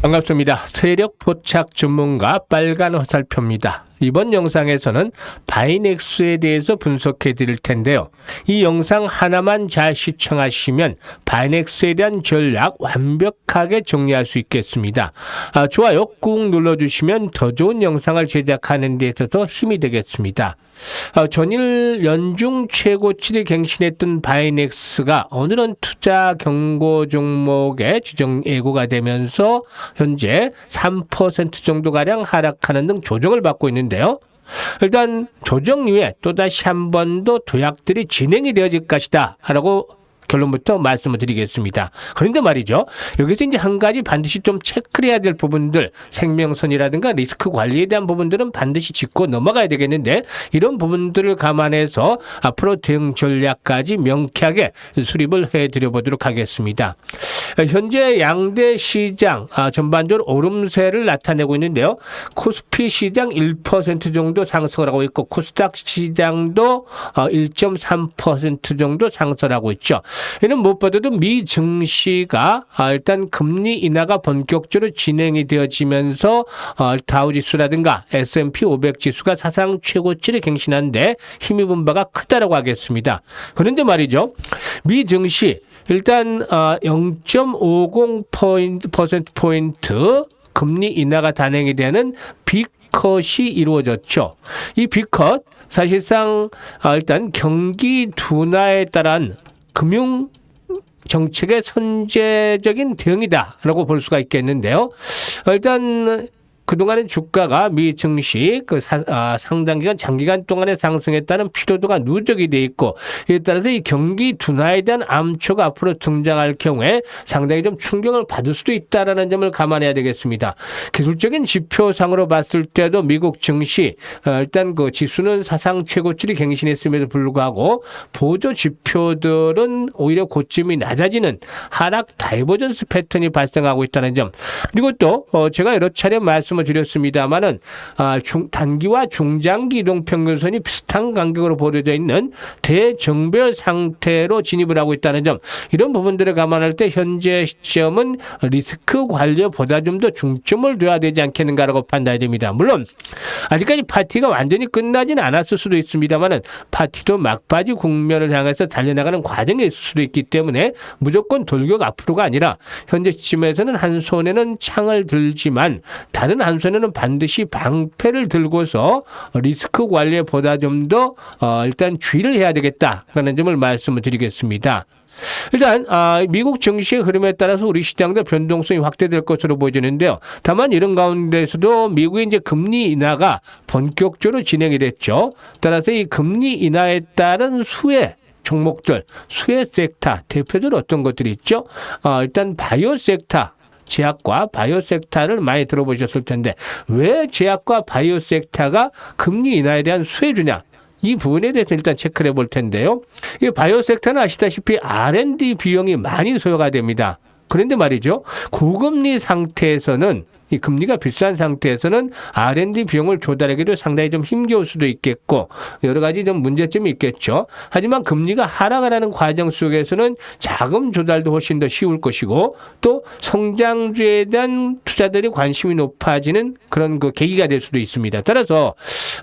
반갑습니다. 세력 포착 전문가 빨간 화살표입니다. 이번 영상에서는 바이넥스에 대해서 분석해 드릴 텐데요. 이 영상 하나만 잘 시청하시면 바이넥스에 대한 전략 완벽하게 정리할 수 있겠습니다. 아, 좋아요 꾹 눌러주시면 더 좋은 영상을 제작하는 데 있어서 힘이 되겠습니다. 어, 전일 연중 최고치를 갱신했던 바이넥스가 오늘은 투자 경고 종목에 지정 예고가 되면서 현재 3% 정도 가량 하락하는 등 조정을 받고 있는데요. 일단 조정 이후에 또다시 한 번 더 도약들이 진행이 되어질 것이다 라고 결론부터 말씀을 드리겠습니다. 그런데 말이죠. 여기서 이제 한 가지 반드시 좀 체크를 해야 될 부분들, 생명선이라든가 리스크 관리에 대한 부분들은 반드시 짚고 넘어가야 되겠는데 이런 부분들을 감안해서 앞으로 대응 전략까지 명쾌하게 수립을 해 드려 보도록 하겠습니다. 현재 양대 시장 아, 전반적으로 오름세를 나타내고 있는데요. 코스피 시장 1% 정도 상승을 하고 있고 코스닥 시장도 어, 1.3% 정도 상승을 하고 있죠. 이는 무엇보다도 미 증시가 아, 일단 금리 인하가 본격적으로 진행이 되어지면서 어, 다우지수라든가 S&P 500 지수가 사상 최고치를 갱신한데 힘입은 바가 크다라고 하겠습니다. 그런데 말이죠. 미 증시 일단 어, 0.50 퍼센트 포인트 금리 인하가 단행이 되는 빅컷이 이루어졌죠. 이 빅컷 사실상 아, 일단 경기 둔화에 따른 금융 정책의 선제적인 대응이다라고 볼 수가 있겠는데요. 어, 일단 그동안의 주가가 미 증시 그 사, 아, 상당 기간 장기간 동안에 따른 피로도가 누적이 돼 있고 이에 따라서 이 경기 둔화에 대한 암초가 앞으로 등장할 경우에 상당히 좀 충격을 받을 수도 있다라는 점을 감안해야 되겠습니다. 기술적인 지표상으로 봤을 때도 미국 증시 어, 일단 그 지수는 사상 최고치를 갱신했음에도 불구하고 보조 지표들은 오히려 고점이 낮아지는 하락 다이버전스 패턴이 발생하고 있다는 점 그리고 또 어, 제가 여러 차례 말씀 말씀을 드렸습니다만은 아, 중, 단기와 중장기 이동 평균선이 비슷한 간격으로 보여져 있는 대정별 상태로 진입을 하고 있다는 점 이런 부분들을 감안할 때 현재 시점은 리스크 관리보다 좀 더 중점을 둬야 되지 않겠는가라고 판단이 됩니다. 물론 아직까지 파티가 완전히 끝나지는 않았을 수도 있습니다만은 파티도 막바지 국면을 향해서 달려나가는 과정에 있을 수도 있기 때문에 무조건 돌격 앞으로가 아니라 현재 시점에서는 한 손에는 창을 들지만 다른 한 손에는 반드시 방패를 들고서 리스크 관리에 보다 좀더 어, 일단 주의를 해야 되겠다라는 점을 말씀을 드리겠습니다. 일단 아, 미국 증시의 흐름에 따라서 우리 시장도 변동성이 확대될 것으로 보여지는데요. 다만 이런 가운데서도 미국의 이제 금리 인하가 본격적으로 진행이 됐죠. 따라서 이 금리 인하에 따른 수혜 종목들, 수혜 섹터 대표적으로 어떤 것들이 있죠? 아, 일단 바이오 섹터 제약과 바이오 섹터를 많이 들어보셨을 텐데 왜 제약과 바이오 섹터가 금리 인하에 대한 수혜주냐? 이 부분에 대해서 일단 체크를 해볼 텐데요. 이 바이오 섹터는 아시다시피 R&D 비용이 많이 소요가 됩니다. 그런데 말이죠. 고금리 상태에서는 이 금리가 비싼 상태에서는 R&D 비용을 조달하기도 상당히 좀 힘겨울 수도 있겠고 여러 가지 좀 문제점이 있겠죠. 하지만 금리가 하락을 하는 과정 속에서는 자금 조달도 훨씬 더 쉬울 것이고 또 성장주에 대한 투자들이 관심이 높아지는 그런 그 계기가 될 수도 있습니다. 따라서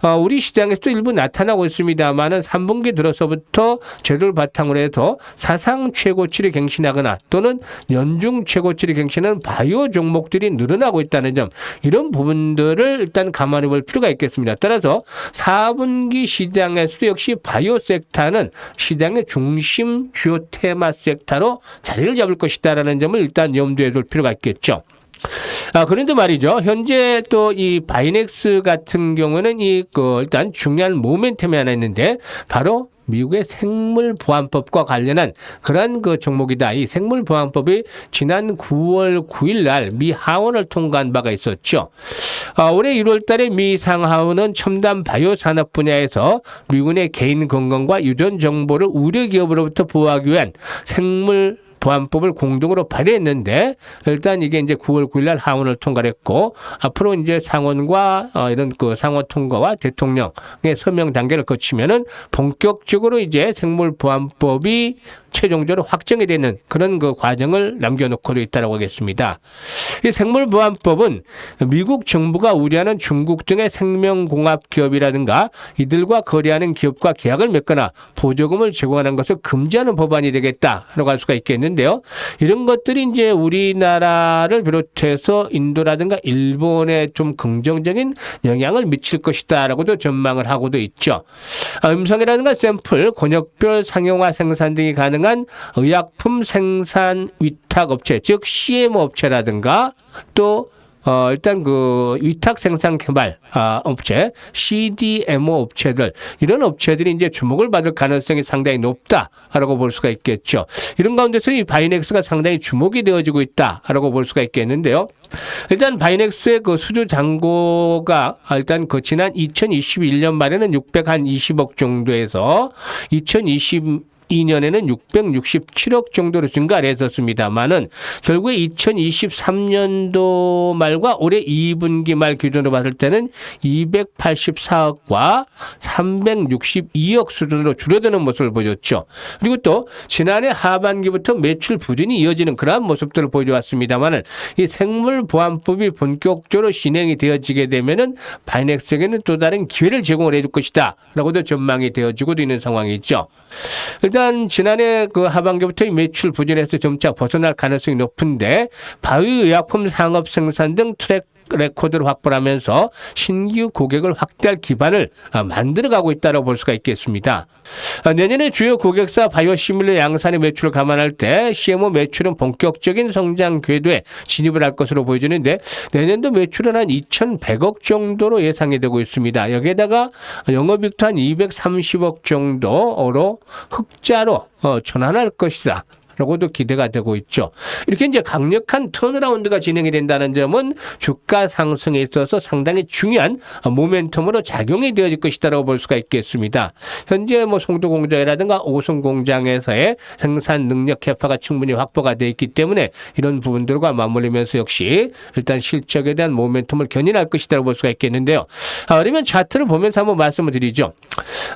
어, 우리 시장에서도 일부 나타나고 있습니다만은 3분기 들어서부터 재료를 바탕으로 해서 사상 최고치를 갱신하거나 또는 연중 최고치를 갱신하는 바이오 종목들이 늘어나고 있다. 있다는 점 이런 부분들을 일단 감안해 볼 필요가 있겠습니다. 따라서 4분기 시장에서도 역시 바이오 섹터는 시장의 중심 주요 테마 섹터로 자리를 잡을 것이다라는 점을 일단 염두에 둘 필요가 있겠죠. 아, 그런데 말이죠. 현재 또 이 바이넥스 같은 경우는 이, 그, 일단 중요한 모멘텀이 하나 있는데, 바로 미국의 생물보안법과 관련한 그런 그 종목이다. 이 생물보안법이 지난 9월 9일 날 미 하원을 통과한 바가 있었죠. 아, 올해 1월 달에 미 상하원은 첨단 바이오 산업 분야에서 미군의 개인 건강과 유전 정보를 우려 기업으로부터 보호하기 위한 생물 보안법을 공동으로 발의했는데 일단 이게 이제 9월 9일 날 하원을 통과했고 앞으로 이제 상원과 어, 이런 그 상원 통과와 대통령의 서명 단계를 거치면은 본격적으로 이제 생물 보안법이 최종적으로 확정이 되는 그런 그 과정을 남겨놓고도 있다고 하겠습니다. 이 생물보안법은 미국 정부가 우려하는 중국 등의 생명공학 기업이라든가 이들과 거래하는 기업과 계약을 맺거나 보조금을 제공하는 것을 금지하는 법안이 되겠다라고 할 수가 있겠는데요. 이런 것들이 이제 우리나라를 비롯해서 인도라든가 일본에 좀 긍정적인 영향을 미칠 것이다라고도 전망을 하고도 있죠. 아, 음성이라든가 샘플, 권역별 상용화 생산 등이 가능한 의약품 생산 위탁 업체, 즉 CMO 업체라든가 또 어, 일단 그 위탁 생산 개발 아, 업체, CDMO 업체들 이런 업체들이 이제 주목을 받을 가능성이 상당히 높다라고 볼 수가 있겠죠. 이런 가운데서 이 바이넥스가 상당히 주목이 되어지고 있다라고 볼 수가 있겠는데요. 일단 바이넥스의 그 수주 잔고가 일단 그 지난 2021년 말에는 620억 정도에서 2020 2년에는 667억 정도로 증가를 했었습니다만은 결국에 2023년도 말과 올해 2분기 말 기준으로 봤을 때는 284억과 362억 수준으로 줄어드는 모습을 보였죠. 그리고 또 지난해 하반기부터 매출 부진이 이어지는 그러한 모습들을 보여왔습니다만은 이 생물 보안법이 본격적으로 진행이 되어지게 되면은 바이넥스에게는 또 다른 기회를 제공을 해줄 것이다라고도 전망이 되어지고도 있는 상황이죠. 일단 지난해 그 하반기부터 이 매출 부진에서 점차 벗어날 가능성이 높은데 바이의약품 상업 생산 등 트랙 레코드를 확보하면서 신규 고객을 확대할 기반을 아, 만들어가고 있다고 볼 수가 있겠습니다. 아, 내년에 주요 고객사 바이오시밀러 양산의 매출을 감안할 때 CMO 매출은 본격적인 성장 궤도에 진입을 할 것으로 보여지는데 내년도 매출은 한 2,100억 정도로 예상이 되고 있습니다. 여기에다가 영업이익도 한 230억 정도로 흑자로 어, 전환할 것이다. 라고도 기대가 되고 있죠. 이렇게 이제 강력한 턴어라운드가 진행이 된다는 점은 주가 상승에 있어서 상당히 중요한 모멘텀으로 작용이 되어질 것이다라고 볼 수가 있겠습니다. 현재 뭐 송도 공장이라든가 오송 공장에서의 생산 능력 개파가 충분히 확보가 되어 있기 때문에 이런 부분들과 맞물리면서 역시 일단 실적에 대한 모멘텀을 견인할 것이다라고 볼 수가 있겠는데요. 아, 그러면 차트를 보면서 한번 말씀을 드리죠.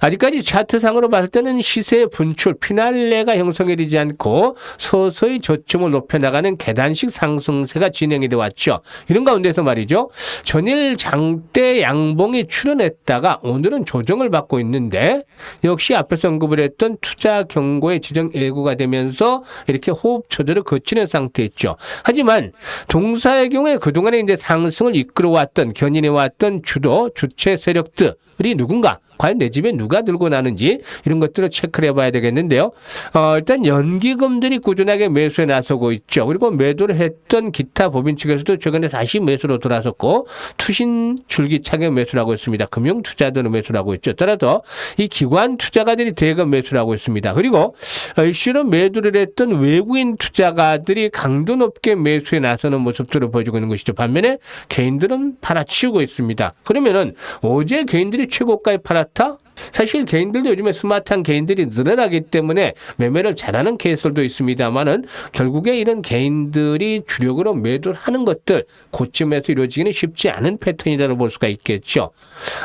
아직까지 차트상으로 봤을 때는 시세 분출 피날레가 형성이 되지 않고 서서히 저점을 높여나가는 계단식 상승세가 진행이 되어 왔죠. 이런 가운데서 말이죠. 전일 장대 양봉이 출현했다가 오늘은 조정을 받고 있는데 역시 앞에서 언급을 했던 투자 경고의 지정 예고가 되면서 이렇게 호흡 초절을 거치는 상태였죠. 하지만 동사의 경우에 그동안에 이제 상승을 이끌어왔던 견인해왔던 주도 주체 세력들이 누군가 과연 내 집에 누가 들고 나는지 이런 것들을 체크를 해봐야 되겠는데요. 어, 일단 연기금들이 꾸준하게 매수에 나서고 있죠. 그리고 매도를 했던 기타 법인 측에서도 최근에 다시 매수로 돌아섰고 투신 줄기차게 매수를 하고 있습니다. 금융 투자들은 매수를 하고 있죠. 따라서 이 기관 투자가들이 대거 매수를 하고 있습니다. 그리고 일시로 매도를 했던 외국인 투자가들이 강도 높게 매수에 나서는 모습들을 보여주고 있는 것이죠. 반면에 개인들은 팔아치우고 있습니다. 그러면은 어제 개인들이 최고가에 팔았 스마트 사실 개인들도 요즘에 스마트한 개인들이 늘어나기 때문에 매매를 잘하는 케이스도 있습니다만은 결국에 이런 개인들이 주력으로 매도하는 것들 고점에서 이루어지기는 쉽지 않은 패턴이라고 볼 수가 있겠죠.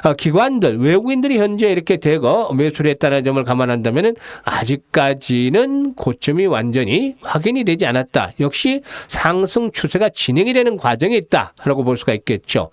아, 기관들 외국인들이 현재 이렇게 대거 매수를 했다는 점을 감안한다면은 아직까지는 고점이 완전히 확인이 되지 않았다. 역시 상승 추세가 진행이 되는 과정에 있다라고 볼 수가 있겠죠.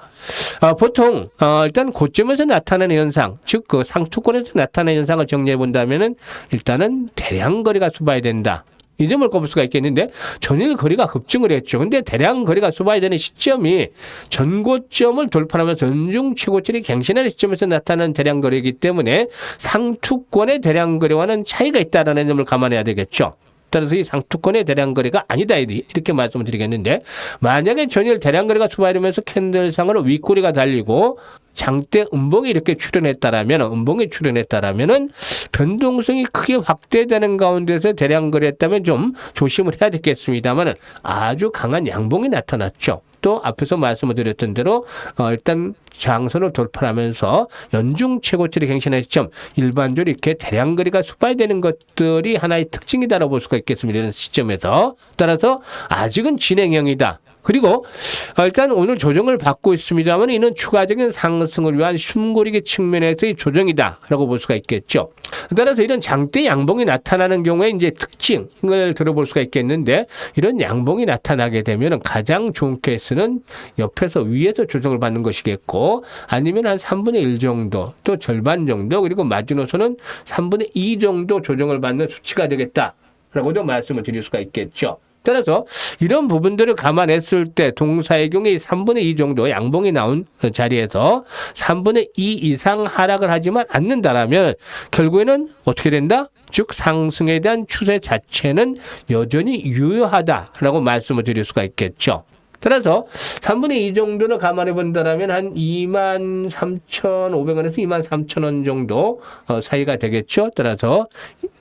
아, 보통 어, 일단 고점에서 나타나는 현상, 즉 그 상 투권에서 나타나는 현상을 정리해 본다면은 일단은 대량 거래가 수봐야 된다. 이 점을 꼽을 수가 있겠는데 전일 거리가 급증을 했죠. 근데 대량 거리가 수봐야 되는 시점이 전고점을 돌파하면서 전중 최고점이 갱신하는 시점에서 나타나는 대량 거래이기 때문에 상투권의 대량 거래와는 차이가 있다는 점을 감안해야 되겠죠. 따라서 이 상투권의 대량 거래가 아니다 이렇게 말씀을 드리겠는데 만약에 전일 대량 거래가 수발하면서 캔들상으로 윗꼬리가 달리고 장대 음봉이 이렇게 출현했다라면 음봉이 출현했다라면은 변동성이 크게 확대되는 가운데서 대량 거래했다면 좀 조심을 해야 되겠습니다만은 아주 강한 양봉이 나타났죠. 또 앞에서 말씀을 드렸던 대로 어, 일단 장선을 돌파하면서 연중 최고치를 갱신한 시점 일반적으로 이렇게 대량 거리가 수발되는 것들이 하나의 특징이다라고 볼 수가 있겠습니다. 이런 시점에서 따라서 아직은 진행형이다. 그리고 어, 일단 오늘 조정을 받고 있습니다만 이는 추가적인 상승을 위한 숨고리기 측면에서의 조정이다라고 볼 수가 있겠죠. 따라서 이런 장대 양봉이 나타나는 경우에 이제 특징을 들어볼 수가 있겠는데 이런 양봉이 나타나게 되면 가장 좋은 케이스는 옆에서 위에서 조정을 받는 것이겠고 아니면 한 3분의 1 정도 또 절반 정도 그리고 마지노선은 3분의 2 정도 조정을 받는 수치가 되겠다라고도 말씀을 드릴 수가 있겠죠. 따라서 이런 부분들을 감안했을 때 동사의 경우에 3분의 2 정도 양봉이 나온 자리에서 3분의 2 이상 하락을 하지만 않는다라면 결국에는 어떻게 된다? 즉 상승에 대한 추세 자체는 여전히 유효하다라고 말씀을 드릴 수가 있겠죠. 따라서 3분의 2 정도를 감안해 본다라면 한 2만 3,500원에서 2만 3,000원 정도 어, 사이가 되겠죠. 따라서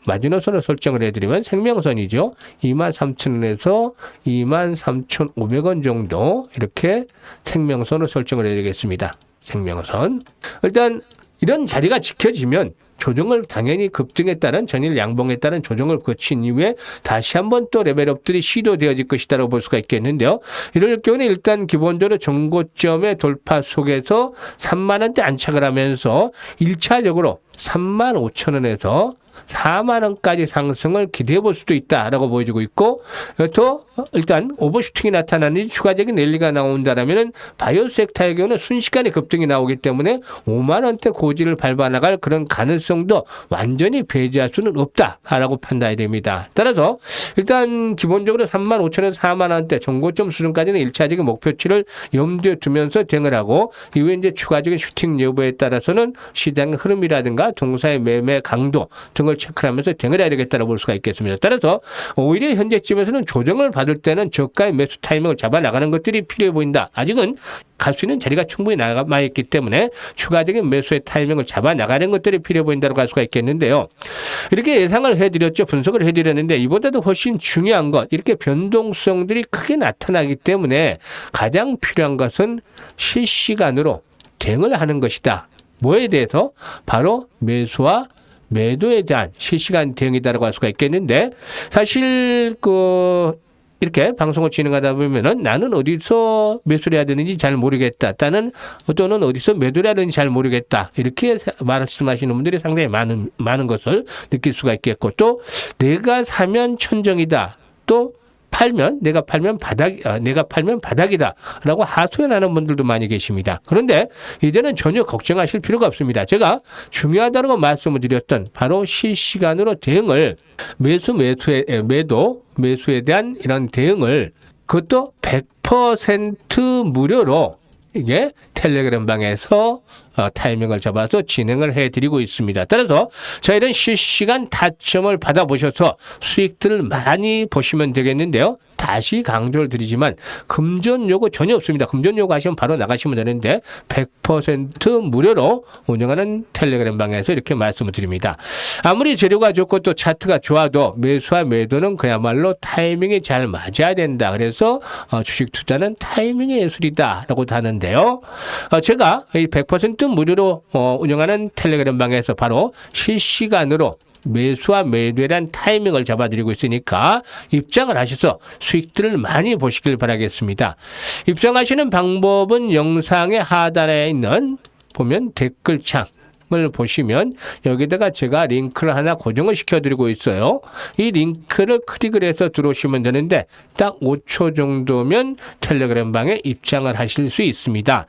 마지노선을 설정을 해드리면 생명선이죠. 2만 3,000원에서 2만 3,500원 정도 이렇게 생명선을 설정을 해드리겠습니다. 생명선. 일단 이런 자리가 지켜지면 조정을 당연히 급등에 따른 전일 양봉에 따른 조정을 거친 이후에 다시 한번 또 레벨업들이 시도되어질 것이다라고 볼 수가 있겠는데요. 이럴 경우는 일단 기본적으로 정고점의 돌파 속에서 3만 원대 안착을 하면서 1차적으로 3만 5천 원에서 4만 원까지 상승을 기대해 볼 수도 있다라고 보여지고 있고 또 일단 오버슈팅이 나타나는 추가적인 랠리가 나온다라면은 바이오 섹터의 경우는 순식간에 급등이 나오기 때문에 5만 원대 고지를 밟아 나갈 그런 가능성도 완전히 배제할 수는 없다라고 판단이 됩니다. 따라서 일단 기본적으로 3만 5천에서 4만 원대 정고점 수준까지는 일차적인 목표치를 염두에 두면서 대응을 하고 이후에 이제 추가적인 슈팅 여부에 따라서는 시장의 흐름이라든가 동사의 매매 강도 등을 체크하면서 대응을 해야 되겠다고 볼 수가 있겠습니다. 따라서 오히려 현재쯤에서는 조정을 받을 때는 저가의 매수 타이밍을 잡아 나가는 것들이 필요해 보인다. 아직은 갈 수 있는 자리가 충분히 남아 있기 때문에 추가적인 매수의 타이밍을 잡아 나가는 것들이 필요해 보인다고 할 수가 있겠는데요. 이렇게 예상을 해드렸죠. 분석을 해드렸는데 이보다도 훨씬 중요한 것 이렇게 변동성들이 크게 나타나기 때문에 가장 필요한 것은 실시간으로 대응을 하는 것이다. 뭐에 대해서 바로 매수와 매도에 대한 실시간 대응이다라고 할 수가 있겠는데 사실 그 이렇게 방송을 진행하다 보면은 나는 어디서 매수를 해야 되는지 잘 모르겠다. 나는 또는 어디서 매도를 해야 되는지 잘 모르겠다. 이렇게 말씀하시는 분들이 상당히 많은 많은 것을 느낄 수가 있겠고 또 내가 사면 천정이다. 또 팔면 내가 팔면 바닥 아, 내가 팔면 바닥이다라고 하소연하는 분들도 많이 계십니다. 그런데 이제는 전혀 걱정하실 필요가 없습니다. 제가 중요하다고 말씀을 드렸던 바로 실시간으로 대응을 매수 매수에 매도 매수에 대한 이런 대응을 그것도 100% 무료로 이게 텔레그램 방에서 어, 타이밍을 잡아서 진행을 해드리고 있습니다. 따라서 저희는 실시간 타점을 받아보셔서 수익들을 많이 보시면 되겠는데요. 다시 강조를 드리지만 금전 요구 전혀 없습니다. 금전 요구 하시면 바로 나가시면 되는데 100% 무료로 운영하는 텔레그램 방에서 이렇게 말씀을 드립니다. 아무리 재료가 좋고 또 차트가 좋아도 매수와 매도는 그야말로 타이밍이 잘 맞아야 된다. 그래서 어, 주식 투자는 타이밍의 예술이다라고도 하는데요. 어, 제가 이 100% 무료로 어, 운영하는 텔레그램 방에서 바로 실시간으로 매수와 매도에 대한 타이밍을 잡아드리고 있으니까 입장을 하셔서 수익들을 많이 보시길 바라겠습니다. 입장하시는 방법은 영상의 하단에 있는 보면 댓글창 을 보시면 여기다가 제가 링크를 하나 고정을 시켜드리고 있어요. 이 링크를 클릭을 해서 들어오시면 되는데 딱 5초 정도면 텔레그램 방에 입장을 하실 수 있습니다.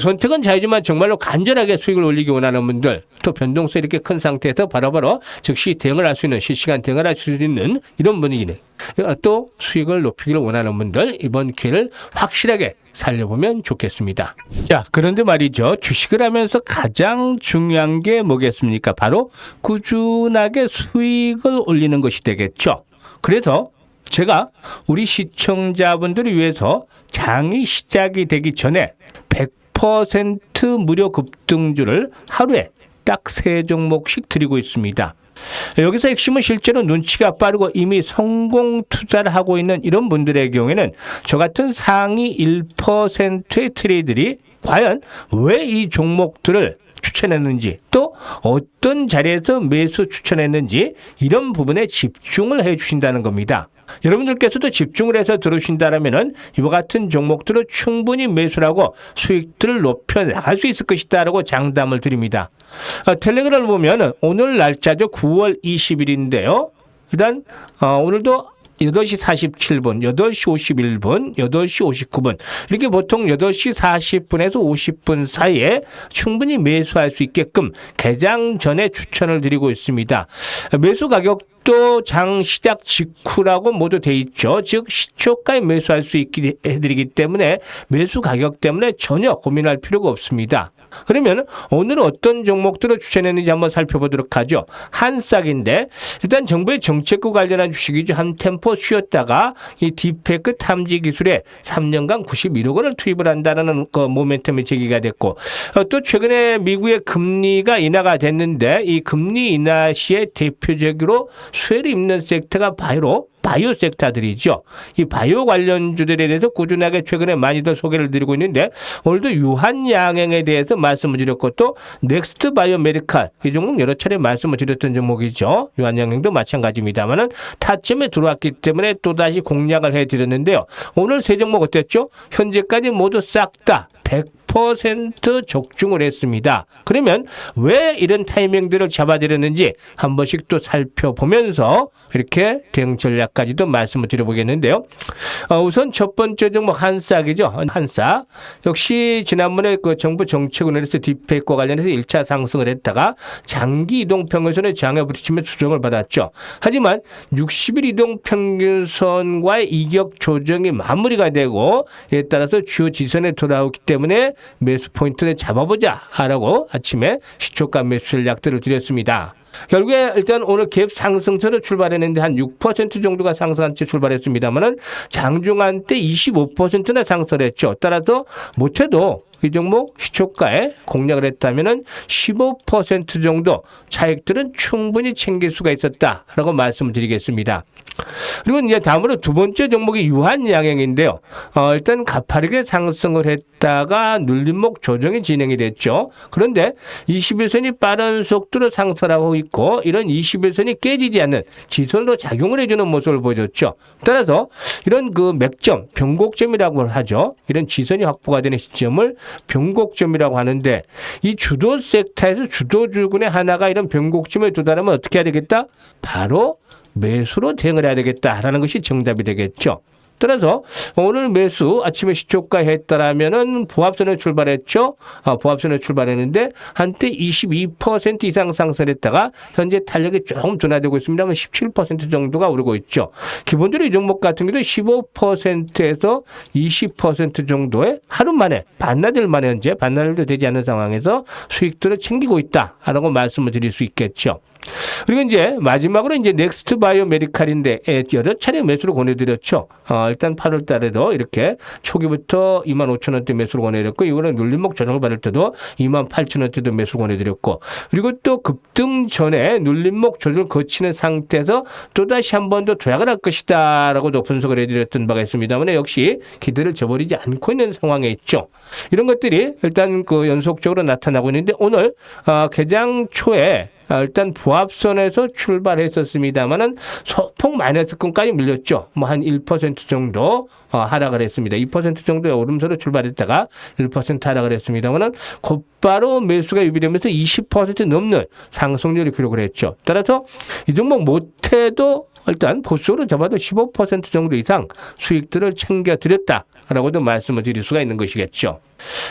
선택은 자유지만 정말로 간절하게 수익을 올리기 원하는 분들 또 변동성 이렇게 큰 상태에서 바로바로 즉시 대응을 할 수 있는 실시간 대응을 할 수 있는 이런 분위기는 또 수익을 높이기를 원하는 분들 이번 기회를 확실하게 살려보면 좋겠습니다. 자, 그런데 말이죠. 주식을 하면서 가장 중요한 게 뭐겠습니까? 바로 꾸준하게 수익을 올리는 것이 되겠죠. 그래서 제가 우리 시청자분들을 위해서 장이 시작이 되기 전에 100% 무료 급등주를 하루에 딱 세 종목씩 드리고 있습니다. 여기서 핵심은 실제로 눈치가 빠르고 이미 성공 투자를 하고 있는 이런 분들의 경우에는 저 같은 상위 1%의 트레이들이 과연 왜 이 종목들을 추천했는지 또 어떤 자리에서 매수 추천했는지 이런 부분에 집중을 해 주신다는 겁니다. 여러분들께서도 집중을 해서 들으신다면은 이와 같은 종목들을 충분히 매수하고 수익들을 높여 나갈 수 있을 것이다 라고 장담을 드립니다. 어, 텔레그램을 보면 오늘 날짜죠 9월 20일인데요. 일단 어, 오늘도 8시 47분, 8시 51분, 8시 59분 이렇게 보통 8시 40분에서 50분 사이에 충분히 매수할 수 있게끔 개장 전에 추천을 드리고 있습니다. 매수 가격도 장 시작 직후라고 모두 돼 있죠. 즉 시초가에 매수할 수 있게 해드리기 때문에 매수 가격 때문에 전혀 고민할 필요가 없습니다. 그러면 오늘은 어떤 종목들을 추천했는지 한번 살펴보도록 하죠. 한싹인데 일단 정부의 정책과 관련한 주식이죠. 한 템포 쉬었다가 이 디페크 탐지 기술에 3년간 91억 원을 투입을 한다는 그 모멘텀이 제기가 됐고 어, 또 최근에 미국의 금리가 인하가 됐는데 이 금리 인하 시에 대표적으로 수혜를 입는 섹터가 바로 바이오 섹터들이죠. 이 바이오 관련 주들에 대해서 꾸준하게 최근에 많이들 소개를 드리고 있는데 오늘도 유한양행에 대해서 말씀을 드렸고 또 넥스트 바이오 메디칼 이 종목 여러 차례 말씀을 드렸던 종목이죠. 유한양행도 마찬가지입니다만은 타점에 들어왔기 때문에 또 다시 공략을 해드렸는데요. 오늘 세 종목 어땠죠? 현재까지 모두 싹 다 100% 적중을 했습니다. 그러면 왜 이런 타이밍들을 잡아드렸는지 한 번씩 또 살펴보면서 이렇게 대응 전략까지도 말씀을 드려보겠는데요. 어, 우선 첫 번째 종목 한싹이죠. 한싹. 역시 지난번에 그 정부 정책원에서 딥페이크와 관련해서 1차 상승을 했다가 장기 이동 평균선에 장애 부딪히며 수정을 받았죠. 하지만 60일 이동 평균선과의 이격 조정이 마무리가 되고 이에 따라서 주요 지선에 돌아오기 때문에 매수 포인트를 잡아보자라고 아침에 시초가 매수 전략들을 드렸습니다. 결국에 일단 오늘 갭 상승세로 출발했는데 한 6% 정도가 상승한 채 출발했습니다만은 장중한 때 25%나 상승했죠. 따라서 못해도 이 종목 시초가에 공략을 했다면은 15% 정도 차익들은 충분히 챙길 수가 있었다라고 말씀을 드리겠습니다. 그리고 이제 다음으로 두 번째 종목이 유한양행인데요. 어, 일단 가파르게 상승을 했다가 눌림목 조정이 진행이 됐죠. 그런데 21선이 빠른 속도로 상승하고 있고 이런 21선이 깨지지 않는 지선으로 작용을 해주는 모습을 보여줬죠. 따라서 이런 그 맥점, 변곡점이라고 하죠. 이런 지선이 확보가 되는 시점을 변곡점이라고 하는데 이 주도 섹터에서 주도 주군의 하나가 이런 변곡점에 도달하면 어떻게 해야 되겠다? 바로 매수로 대응을 해야 되겠다라는 것이 정답이 되겠죠. 따라서 오늘 매수 아침에 시초가 했다라면은 보합선에 출발했죠. 아, 보합선에 출발했는데 한때 22% 이상 상승했다가 현재 탄력이 조금 둔화되고 있습니다만 17% 정도가 오르고 있죠. 기본적으로 이 종목 같은 경우도 15%에서 20% 정도의 하루 만에 반나절 만에 현재 반나절도 되지 않는 상황에서 수익들을 챙기고 있다라고 말씀을 드릴 수 있겠죠. 그리고 이제 마지막으로 이제 넥스트 바이오 메디칼인데 예, 여러 차례 매수를 권해드렸죠. 어, 일단 8월 달에도 이렇게 초기부터 2만 5천 원대 매수를 권해드렸고 이번에 눌림목 조정을 받을 때도 2만 8천 원대도 매수를 권해드렸고 그리고 또 급등 전에 눌림목 조정을 거치는 상태에서 또다시 한 번 더 도약을 할 것이다 라고도 분석을 해드렸던 바가 있습니다만 역시 기대를 저버리지 않고 있는 상황에 있죠. 이런 것들이 일단 그 연속적으로 나타나고 있는데 오늘 어, 개장 초에 아, 일단 부합선에서 출발했었습니다만은 소폭 마이너스권까지 밀렸죠. 뭐 한 1% 정도 어, 하락을 했습니다. 2% 정도의 오름세로 출발했다가 1% 하락을 했습니다만은 곧 바로 매수가 유비되면서 20% 넘는 상승률을 기록을 했죠. 따라서 이 종목 못해도 일단 보수로 잡아도 15% 정도 이상 수익들을 챙겨 드렸다라고도 말씀을 드릴 수가 있는 것이겠죠.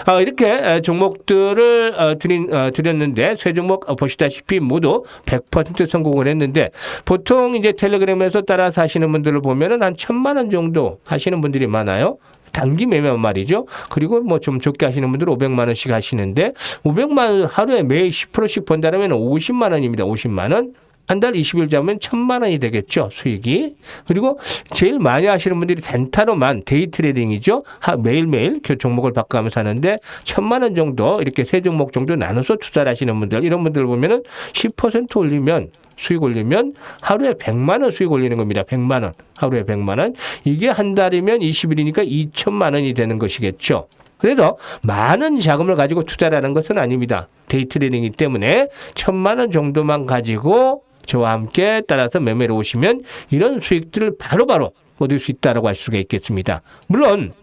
아, 이렇게 종목들을 어, 드린, 어, 드렸는데 세 종목 보시다시피 모두 100% 성공을 했는데 보통 이제 텔레그램에서 따라서 하시는 분들을 보면은 한 천만 원 정도 하시는 분들이 많아요. 단기 매매만 말이죠. 그리고 뭐 좀 적게 하시는 분들은 500만 원씩 하시는데 500만 원 하루에 매일 10%씩 번다면 50만 원입니다. 50만 원. 한달 20일 잡으면 천만 원이 되겠죠 수익이 그리고 제일 많이 하시는 분들이 단타로만 데이 트레이딩이죠 하, 매일매일 그 종목을 바꿔가면서 하는데 천만 원 정도 이렇게 세 종목 정도 나눠서 투자를 하시는 분들 이런 분들 보면은 10% 올리면 수익 올리면 하루에 100만 원 수익 올리는 겁니다. 100만 원. 하루에 100만 원. 이게 한 달이면 20일이니까 2천만 원이 되는 것이겠죠. 그래서 많은 자금을 가지고 투자라는 것은 아닙니다. 데이 트레이딩이기 때문에 천만 원 정도만 가지고 저와 함께 따라서 매매를 오시면 이런 수익들을 바로바로 얻을 수 있다라고 할 수가 있겠습니다. 물론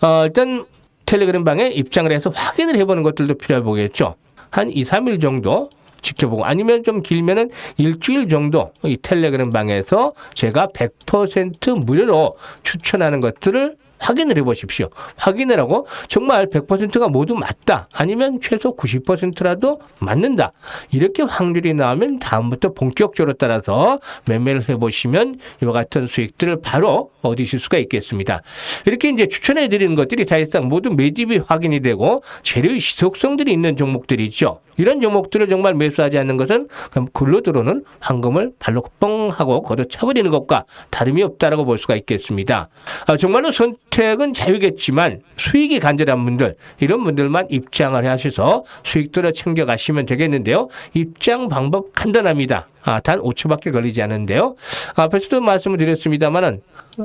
어, 일단 텔레그램 방에 입장을 해서 확인을 해보는 것들도 필요해 보겠죠. 한 2, 3일 정도 지켜보고 아니면 좀 길면은 일주일 정도 이 텔레그램 방에서 제가 100% 무료로 추천하는 것들을 확인을 해 보십시오. 확인을 하고 정말 100%가 모두 맞다. 아니면 최소 90%라도 맞는다. 이렇게 확률이 나오면 다음부터 본격적으로 따라서 매매를 해 보시면 이와 같은 수익들을 바로 얻으실 수가 있겠습니다. 이렇게 이제 추천해 드리는 것들이 사실상 모두 매집이 확인이 되고 재료의 지속성들이 있는 종목들이죠. 이런 종목들을 정말 매수하지 않는 것은 그럼 굴러 들어오는 황금을 발로 뻥 하고 걷어차버리는 것과 다름이 없다라고 볼 수가 있겠습니다. 아, 정말로 선 택은 자유겠지만 수익이 간절한 분들 이런 분들만 입장을 하셔서 수익들을 챙겨가시면 되겠는데요. 입장 방법 간단합니다. 아, 단 5초밖에 걸리지 않은데요. 앞에서도 말씀을 드렸습니다만은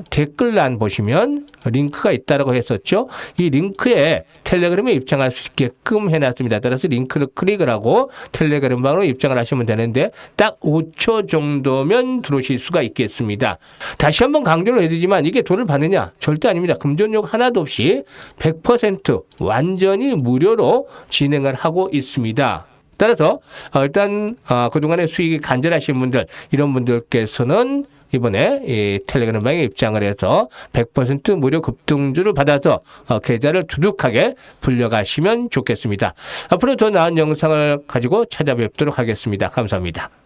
댓글란 보시면 링크가 있다라고 했었죠. 이 링크에 텔레그램에 입장할 수 있게끔 해놨습니다. 따라서 링크를 클릭을 하고 텔레그램 방으로 입장을 하시면 되는데 딱 5초 정도면 들어오실 수가 있겠습니다. 다시 한번 강조를 해드리지만 이게 돈을 받느냐? 절대 아닙니다. 금전योग 하나도 없이 100% 완전히 무료로 진행을 하고 있습니다. 따라서 어, 일단 어, 그동안의 수익이 간절하신 분들 이런 분들께서는 이번에 이 텔레그램 방에 입장을 해서 100% 무료 급등주를 받아서 어, 계좌를 두둑하게 불려가시면 좋겠습니다. 앞으로 더 나은 영상을 가지고 찾아뵙도록 하겠습니다. 감사합니다.